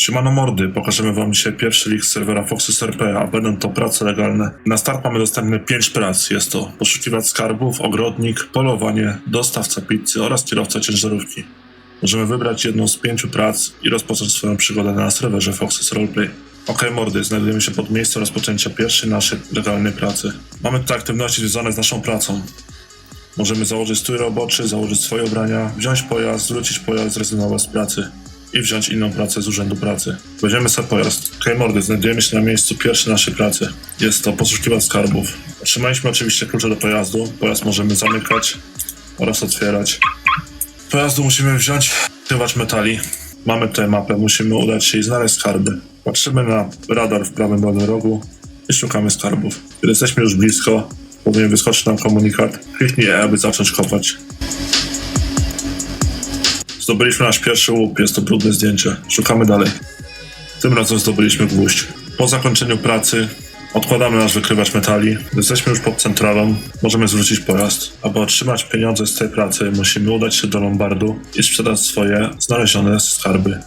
Siemano mordy, pokażemy wam dzisiaj pierwszy link serwera Foxys RP, a będą to prace legalne. Na start mamy dostępne 5 prac. Jest to poszukiwać skarbów, ogrodnik, polowanie, dostawca pizzy oraz kierowca ciężarówki. Możemy wybrać jedną z pięciu prac i rozpocząć swoją przygodę na serwerze Foxys Roleplay. Ok, mordy, znajdujemy się pod miejscem rozpoczęcia pierwszej naszej legalnej pracy. Mamy tutaj aktywności związane z naszą pracą. Możemy założyć stój roboczy, założyć swoje ubrania, wziąć pojazd, zwrócić pojazd, zrezygnować z pracy i wziąć inną pracę z urzędu pracy. Weźmiemy sobie pojazd. Okej, mordy, znajdujemy się na miejscu pierwszej naszej pracy. Jest to poszukiwać skarbów. Otrzymaliśmy oczywiście klucze do pojazdu. Pojazd możemy zamykać oraz otwierać. Pojazdu musimy wziąć, aktywować metali. Mamy tutaj mapę, musimy udać się i znaleźć skarby. Patrzymy na radar w prawym dolnym rogu i szukamy skarbów. Kiedy jesteśmy już blisko, powinien wyskoczyć nam komunikat. Kliknij E, aby zacząć kopać. Zdobyliśmy nasz pierwszy łup, jest to brudne zdjęcie. Szukamy dalej. Tym razem zdobyliśmy gwóźdź. Po zakończeniu pracy odkładamy nasz wykrywacz metali. Jesteśmy już pod centralą, możemy zwrócić pojazd. Aby otrzymać pieniądze z tej pracy, musimy udać się do Lombardu i sprzedać swoje znalezione skarby.